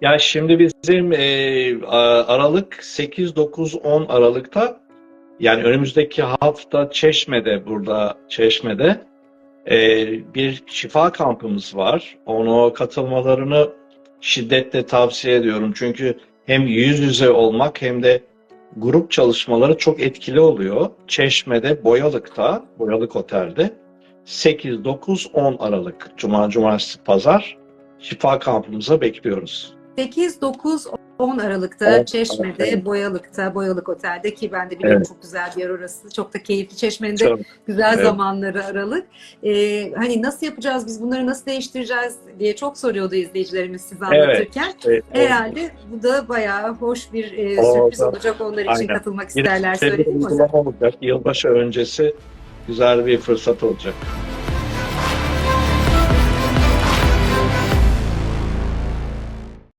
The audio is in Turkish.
Ya şimdi bizim e, Aralık 8-9-10 Aralık'ta yani önümüzdeki hafta Çeşme'de burada Çeşme'de e, bir şifa kampımız var. Onu katılmalarını şiddetle tavsiye ediyorum. Çünkü hem yüz yüze olmak hem de grup çalışmaları çok etkili oluyor. Çeşme'de, Boyalık'ta, Boyalık Otel'de 8-9-10 Aralık Cuma, Cumartesi, Pazar şifa kampımıza bekliyoruz. 8, 9, 10 Aralık'ta Evet, Çeşme'de, evet. Boyalık'ta, Boyalık Otel'de ki ben de biliyorum Evet. çok güzel bir yer orası. Çok da keyifli. Çeşme'nin de Çok- güzel Evet. zamanları Aralık. Ee, hani nasıl yapacağız, biz bunları nasıl değiştireceğiz diye çok soruyordu izleyicilerimiz Evet. anlatırken. Evet, Herhalde bu da bayağı hoş bir e, Orada- sürpriz olacak onlar için Aynen. katılmak isterler bir söyledim mi hocam? uygulama olacak. Yılbaşı öncesi güzel bir fırsat olacak.